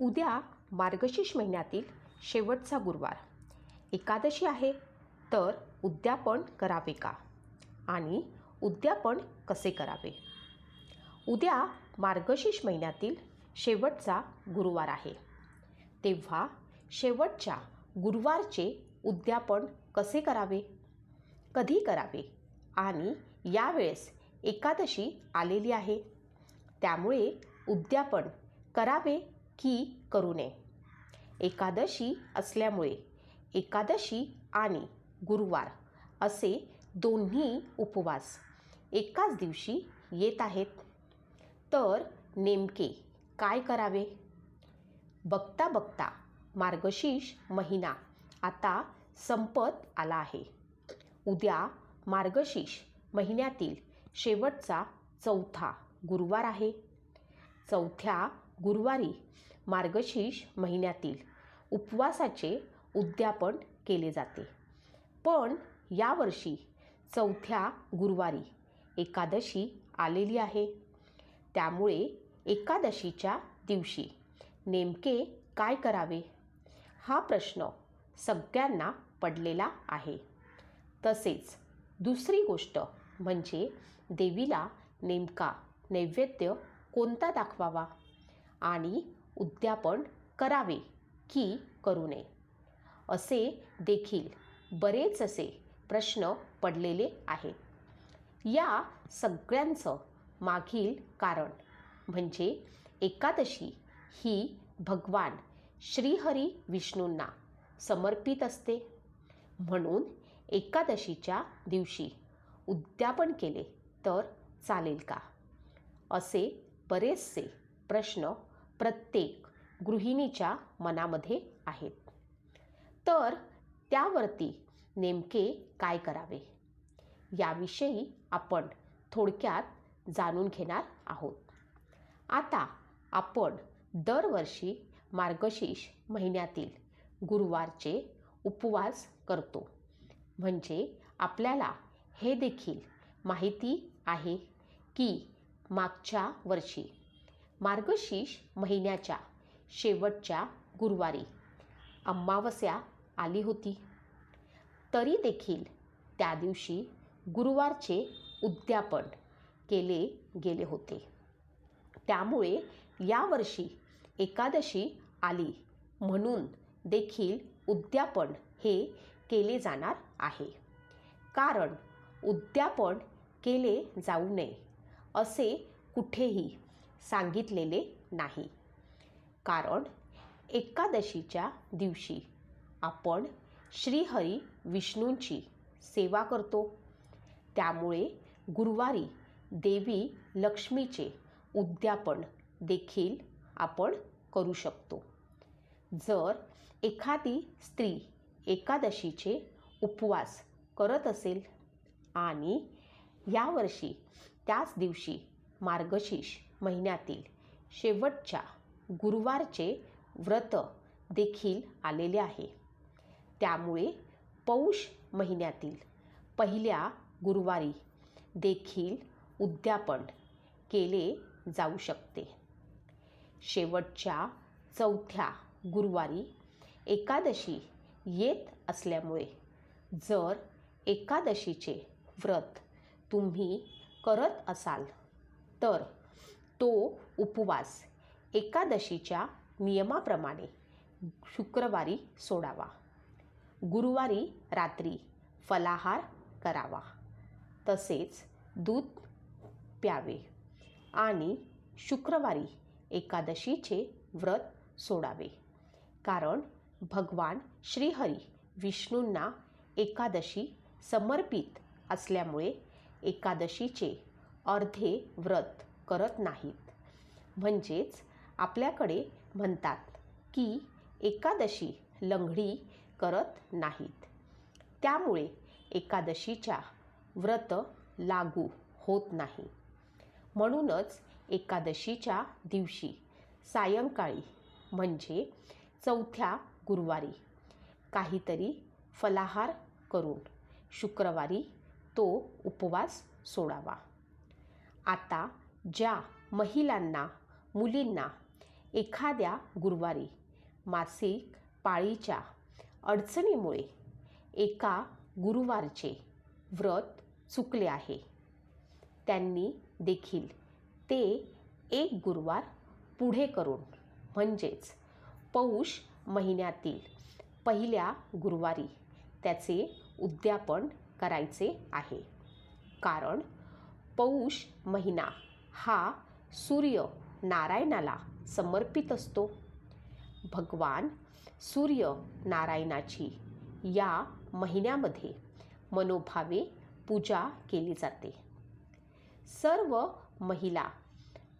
उद्या मार्गशीर्ष महिन्यातील शेवटचा गुरुवार. एकादशी आहे तर उद्यापन करावे का? आणि उद्यापन कसे करावे? उद्या मार्गशीर्ष महिन्यातील शेवटचा गुरुवार आहे. तेव्हा शेवटच्या गुरुवारचे उद्यापन कसे करावे? कधी करावे? आणि यावेळेस एकादशी आलेली आहे. त्यामुळे उद्यापन करावे की करू नये. एकादशी असल्यामुळे एकादशी आणि गुरुवार असे दोन्ही उपवास एकाच दिवशी येत आहेत. तर नेमके काय करावे? बघता बघता मार्गशीर्ष महिना आता संपत आला आहे. उद्या मार्गशीर्ष महिन्यातील शेवटचा चौथा गुरुवार आहे. चौथ्या गुरुवारी मार्गशीर्ष महिन्यातील उपवासाचे उद्यापन केले जाते. पण यावर्षी चौथ्या गुरुवारी एकादशी आलेली आहे. त्यामुळे एकादशीच्या दिवशी नेमके काय करावे? हा प्रश्न सगळ्यांना पडलेला आहे. तसेच दुसरी गोष्ट म्हणजे देवीला नेमका नैवेद्य कोणता दाखवावा? आणि उद्यापन करावे की करू नये. असे देखील बरेच असे प्रश्न पडलेले आहेत. या सगळ्यांचं मागील कारण म्हणजे एकादशी ही भगवान श्रीहरी विष्णूंना समर्पित असते. म्हणून एकादशीच्या दिवशी उद्यापन केले तर चालेल का? असे बरेचसे प्रश्न प्रत्येक गृहिणीच्या मनामध्ये आहेत. तर त्यावरती नेमके काय करावे? याविषयी आपण थोडक्यात जाणून घेणार आहोत. आता आपण दरवर्षी मार्गशीर्ष महिन्यातील गुरुवारचे उपवास करतो. म्हणजे आपल्याला हे देखील माहिती आहे की मागच्या वर्षी मार्गशीर्ष महिन्याच्या शेवटच्या गुरुवारी अमावस्या आली होती. तरी देखील त्या दिवशी गुरुवारचे उद्यापन केले गेले होते. त्यामुळे यावर्षी एकादशी आली म्हणून देखील उद्यापन हे केले जाणार आहे. कारण उद्यापन केले जाऊ नये असे कुठेही सांगितलेले नाही. कारण एकादशीच्या दिवशी आपण श्रीहरी विष्णूंची सेवा करतो. त्यामुळे गुरुवारी देवी लक्ष्मीचे उद्यापन देखील आपण करू शकतो. जर एखादी स्त्री एकादशीचे उपवास करत असेल आणि यावर्षी त्याच दिवशी मार्गशीर्ष महिन्यातील शेवटच्या गुरुवारचे व्रत देखील आलेले आहे. त्यामुळे पौष महिन्यातील पहिल्या गुरुवारी देखील उद्यापन केले जाऊ शकते. शेवटच्या चौथ्या गुरुवारी एकादशी येत असल्यामुळे जर एकादशीचे व्रत तुम्ही करत असाल तर तो उपवास एकादशीच्या नियमाप्रमाणे शुक्रवारी सोडावा. गुरुवारी रात्री फलाहार करावा. तसेच दूध प्यावे आणि शुक्रवारी एकादशीचे व्रत सोडावे. कारण भगवान श्रीहरी विष्णूंना एकादशी समर्पित असल्यामुळे एकादशीचे अर्धे व्रत करत नाहीत. म्हणजेच आपल्याकडे म्हणतात की एकादशी लंगडी करत नाहीत. त्यामुळे एकादशीच्या व्रत लागू होत नाही. म्हणूनच एकादशीच्या दिवशी सायंकाळी म्हणजे चौथ्या गुरुवारी काहीतरी फलाहार करून शुक्रवारी तो उपवास सोडावा. आता ज्या महिलांना मुलींना एखाद्या गुरुवारी मासिक पाळीच्या अडचणीमुळे एका गुरुवारचे व्रत चुकले आहे त्यांनी देखील ते एक गुरुवार पुढे करून म्हणजेच पौष महिन्यातील पहिल्या गुरुवारी त्याचे उद्यापन करायचे आहे. कारण पौष महिना हा सूर्य नारायणाला समर्पित असतो. भगवान सूर्य नारायणाची या महिन्यामध्ये मनोभावे पूजा केली जाते. सर्व महिला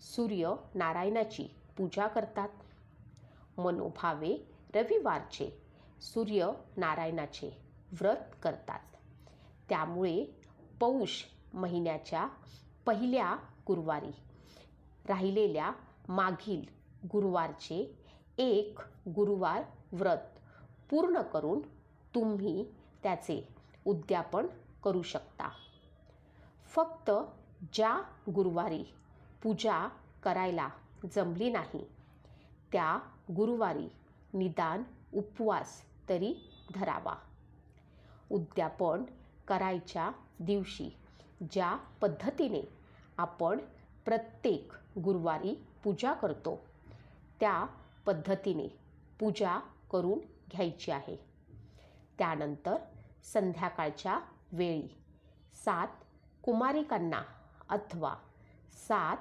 सूर्य नारायणाची पूजा करतात. मनोभावे रविवारचे सूर्य नारायणाचे व्रत करतात. त्यामुळे पौष महिन्याच्या पहिल्या गुरुवारी. राहिलेल्या मागील गुरुवारचे एक गुरुवार व्रत पूर्ण करून तुम्ही त्याचे उद्यापन करू शकता. फक्त ज्या गुरुवारी पूजा करायला जमली नाही त्या गुरुवारी निदान उपवास तरी धरावा. उद्यापन करायच्या दिवशी ज्या पद्धतीने आपण प्रत्येक गुरुवारी पूजा करतो. त्या पद्धतीने पूजा करून घ्यायची आहे. त्यानंतर संध्याकाळच्या वेळी सात कुमारिकांना अथवा सात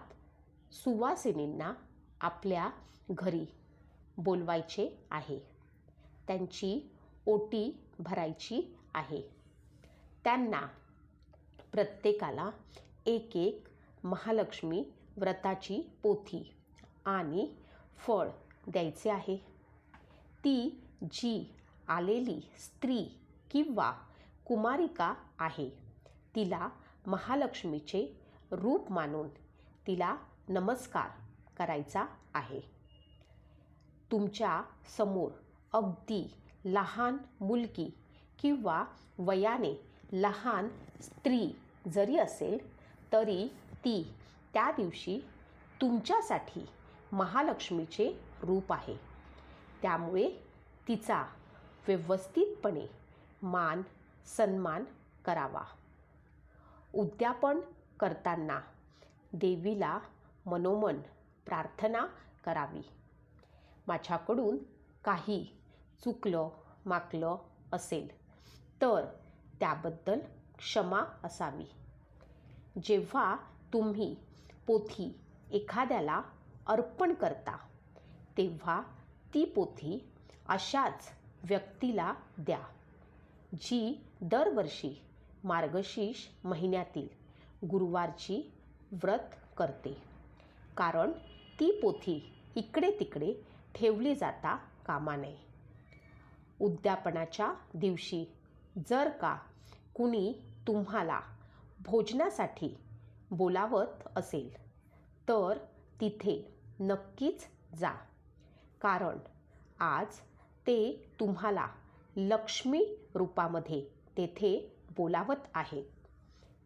सुवासिनींना आपल्या घरी बोलवायचे आहे. त्यांची ओटी भरायची आहे. त्यांना प्रत्येकाला एक एक महालक्ष्मी व्रताची पोथी आणि फळ द्यायचे आहे. ती जी आलेली स्त्री किंवा कुमारिका आहे तिला महालक्ष्मीचे रूप मानून तिला नमस्कार करायचा आहे. तुमच्यासमोर अगदी लहान मुलगी किंवा वयाने लहान स्त्री जरी असेल तरी ती त्या दिवशी तुमच्यासाठी महालक्ष्मीचे रूप आहे. त्यामुळे तिचा व्यवस्थितपणे मान सन्मान करावा. उद्यापन करताना देवीला मनोमन प्रार्थना करावी. माझ्याकडून काही चुकलं माकलं असेल तर त्याबद्दल क्षमा असावी. जेव्हा तुम्ही पोथी एखाद्याला अर्पण करता तेव्हा ती पोथी अशाच व्यक्तीला द्या जी दरवर्षी मार्गशीर्ष महिन्यातील गुरुवारची व्रत करते. कारण ती पोथी इकडे तिकडे ठेवली जाता कामा नये. उद्यापनाच्या दिवशी जर का कुणी तुम्हाला भोजनासाठी बोलावत असेल तर तिथे नक्कीच जा. कारण आज ते तुम्हाला लक्ष्मी रूपामध्ये तेथे बोलावत आहे.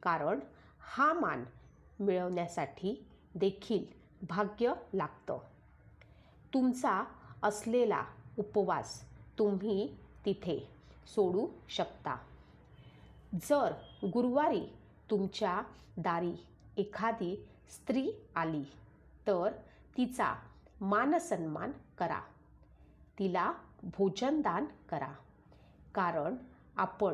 कारण हा मान मिळवण्यासाठी देखील भाग्य लागतं. तुमचा असलेला उपवास तुम्ही तिथे सोडू शकता. जर गुरुवारी तुमच्या दारी एखादी स्त्री आली तर तिचा मानसन्मान करा. तिला भोजनदान करा. कारण आपण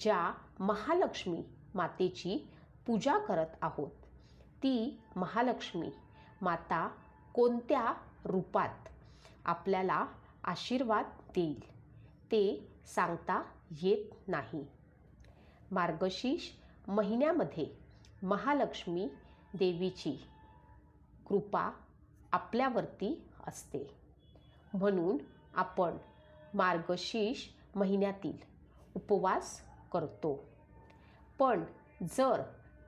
ज्या महालक्ष्मी मातेची पूजा करत आहोत ती महालक्ष्मी माता कोणत्या रूपात आपल्याला आशीर्वाद देईल ते सांगता येत नाही. मार्गशीर्ष महिन्यामध्ये महालक्ष्मी देवीची कृपा आपल्यावरती असते. म्हणून आपण मार्गशीर्ष महिन्यातील उपवास करतो. पण जर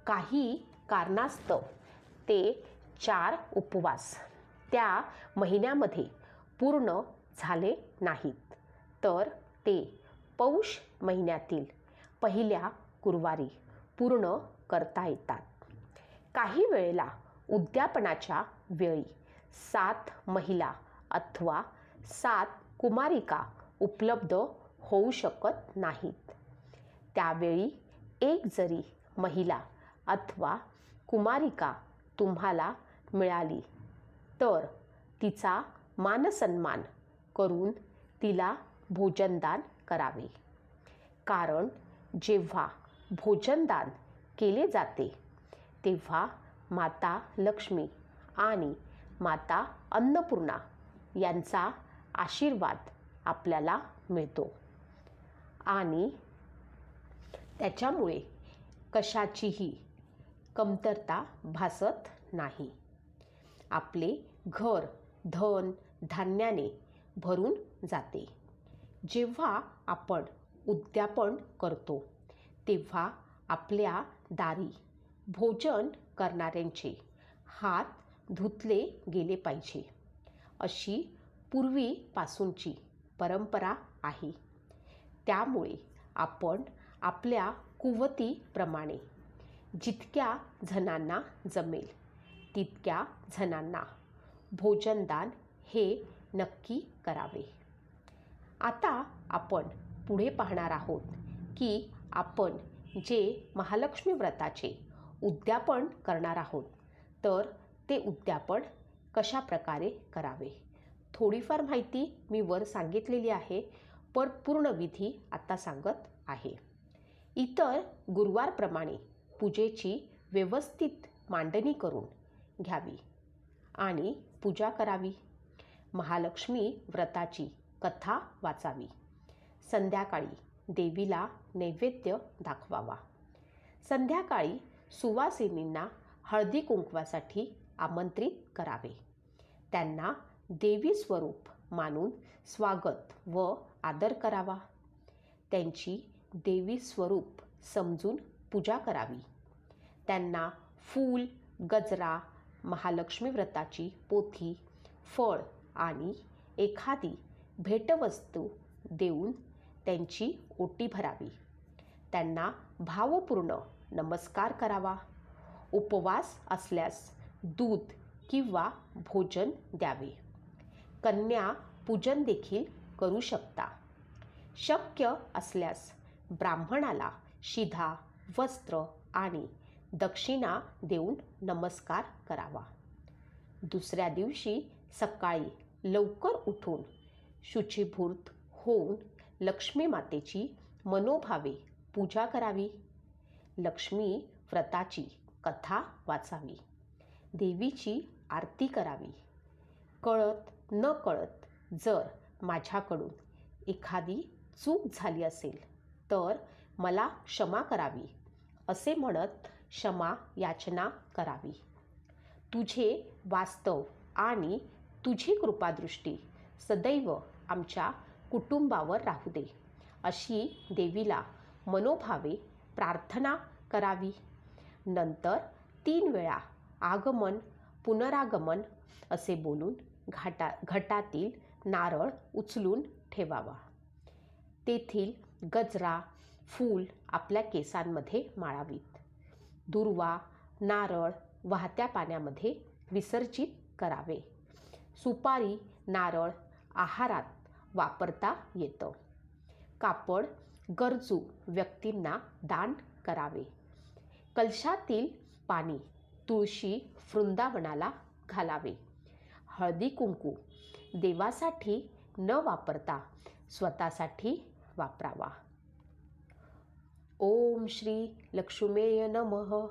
काही कारणास्तव ते चार उपवास त्या महिन्यामध्ये पूर्ण झाले नाहीत तर ते पौष महिन्यातील पहिल्या गुरुवारी पूर्ण करता येतात. काही वेळेला उद्यापनाच्या वेळी सात महिला अथवा सात कुमारिका उपलब्ध होऊ शकत नाहीत. त्यावेळी एक जरी महिला अथवा कुमारिका तुम्हाला मिळाली तर तिचा मानसन्मान करून तिला भोजनदान करावे. कारण जेव्हा भोजनदान केले जाते. तेव्हा माता लक्ष्मी आणि माता अन्नपूर्णा यांचा आशीर्वाद आपल्याला मिळतो. आणि त्याच्यामुळे कशाचीही कमतरता भासत नाही. आपले घर धन धान्याने भरून जाते. जेव्हा आपण उद्यापन करतो तेव्हा आपल्या दारी भोजन करणाऱ्यांचे हात धुतले गेले पाहिजे. अशी पूर्वीपासूनची परंपरा आहे. त्यामुळे आपण आपल्या कुवतीप्रमाणे जितक्या जणांना जमेल तितक्या जणांना भोजनदान हे नक्की करावे. आता आपण पुढे पाहणार आहोत की आपण जे महालक्ष्मी व्रताचे उद्यापन करणार आहोत तर ते उद्यापन कशा प्रकारे करावे? थोडीफार माहिती मी वर सांगितलेली आहे पण पूर्ण विधी आता सांगत आहे. इतर गुरुवारप्रमाणे पूजेची व्यवस्थित मांडणी करून घ्यावी आणि पूजा करावी. महालक्ष्मी व्रताची कथा वाचावी. संध्याकाळी देवीला नैवेद्य दाखवावा. संध्याकाळी सुवासिनींना हळदी कुंकवासाठी आमंत्रित करावे. त्यांना देवी स्वरूप मानून स्वागत व आदर करावा. त्यांची देवी स्वरूप समजून पूजा करावी. त्यांना फूल गजरा महालक्ष्मी व्रताची पोथी फळ आणि एखादी भेटवस्तू देऊन त्यांची ओटी भरावी. त्यांना भावपूर्ण नमस्कार करावा. उपवास असल्यास दूध किंवा भोजन द्यावे. कन्या पूजन देखील करू शकता. शक्य असल्यास ब्राह्मणाला शिधा वस्त्र आणि दक्षिणा देऊन नमस्कार करावा. दुसऱ्या दिवशी सकाळी लवकर उठून शुचिभूत होऊन लक्ष्मी मातेची मनोभावे पूजा करावी. लक्ष्मी व्रताची कथा वाचावी. देवीची आरती करावी. कळत न कळत जर माझ्याकडून एखादी चूक झाली असेल तर मला क्षमा करावी असे म्हणत क्षमा याचना करावी. तुझे वास्तव आणि तुझी कृपादृष्टी सदैव आमच्या कुटुंबावर राहू दे अशी देवीला मनोभावे प्रार्थना करावी. नंतर तीन वेळा आगमन पुनरागमन असे बोलून घाटा घटातील नारळ उचलून ठेवावा. तेथील गजरा फूल आपल्या केसांमध्ये माळावीत. दुर्वा नारळ वाहत्या पाण्यामध्ये विसर्जित करावे. सुपारी नारळ आहारात वापरता येतं. कापड गरजू व्यक्तींना दान करावे. कलशातील पाणी तुळशी वृंदावनाला घालावे. हळदी कुंकू देवासाठी न वापरता स्वतःसाठी वापरावा. ओम श्री लक्ष्मेय नमः.